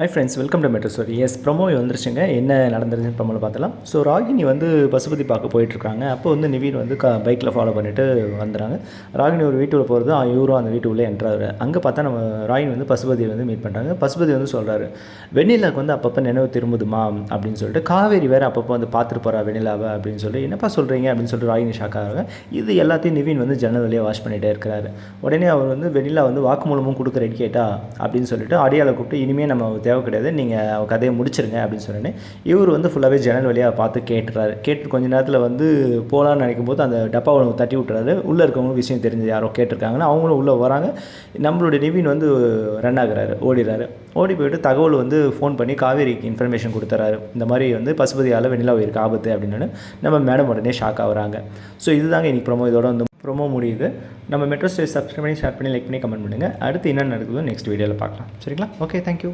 Hi friends welcome to metro story S ப்ரமோவி வந்துருச்சுங்க. என்ன நடந்துருச்சுன்னு ப்ரமோவில் பார்த்தலாம் ஸோ ராகினி வந்து பசுபதி பார்க்க போயிட்டுருக்காங்க. அப்போ வந்து நிவீன் வந்து க பைக்கில் ஃபாலோ பண்ணிவிட்டு வந்துடுறாங்க ராகினி ஒரு வீட்டுக்குள்ள போகிறது இவரும் அந்த வீட்டுக்குள்ளே என்ட்ராரு அங்கே பார்த்தா நம்ம ராகினி வந்து பசுபதியை வந்து மீட் பண்ணுறாங்க பசுபதி வந்து சொல்கிறாரு வெண்ணிலாவுக்கு வந்து அப்பப்போ நினைவு திரும்புதுமா? அப்படின்னு சொல்லிட்டு காவேரி வேறு அப்பப்போ வந்து பார்த்துட்டு போகிறா வெண்ணிலாவை அப்படின்னு சொல்லி என்னப்பா சொல்கிறீங்க அப்படின்னு சொல்லிட்டு ராகினி ஷாக் ஆகிறாங்க. இது எல்லாத்தையும் நிவீன் வந்து ஜன்னல் வழியாக வாஷ் பண்ணிகிட்டே இருக்கிறாரு. உடனே அவர் வந்து வெண்ணிலா வந்து வாக்குமூலமும் கொடுக்க ரெடி கேட்டா? அப்படின்னு சொல்லிட்டு அடியாளை கூப்பிட்டு இனிமேல் நம்ம தேவை கிடையாது நீங்கள் கதையை முடிச்சிருங்க அப்படின்னு சொன்னேன். இவர் வந்து ஃபுல்லாகவே ஜன்னல் வழியாக பார்த்து கேட்டுறாரு. கேட்டு கொஞ்ச நேரத்தில் வந்து போகலான்னு நினைக்கும் போது அந்த டப்பாவை தட்டி விட்டுறாரு. உள்ளே இருக்கவங்களுக்கு விஷயம் தெரிஞ்சு யாரோ கேட்டிருக்காங்கன்னா அவங்களும் உள்ளே வராங்க. நம்மளுடைய நிவின் வந்து ரன் ஆகுறாரு ஓடிறாரு. ஓடி போயிட்டு தகவல் வந்து ஃபோன் பண்ணி காவேரிக்கு இன்ஃபர்மேஷன் கொடுத்துறாரு. இந்த மாதிரி வந்து பசுபதியால் வெண்ணிலா உயிருக்கு ஆபத்து அப்படின்னு நம்ம மேடம் உடனே ஷாக் ஆகுறாங்க. ஸோ இதுதாங்க இன்றைக்கி ப்ரோமோ இதோட வந்து ப்ரோமோ முடியுது. நம்ம மெட்ரோ ஸ்டேட் சப்ஸ்கிரைப் பண்ணி ஷேர் பண்ணி லைக் பண்ணி கமெண்ட் பண்ணுங்கள் அடுத்து என்ன நடக்குதோ நெக்ஸ்ட் வீடியோவில் பார்க்கலாம். சரிங்களா? Okay thank you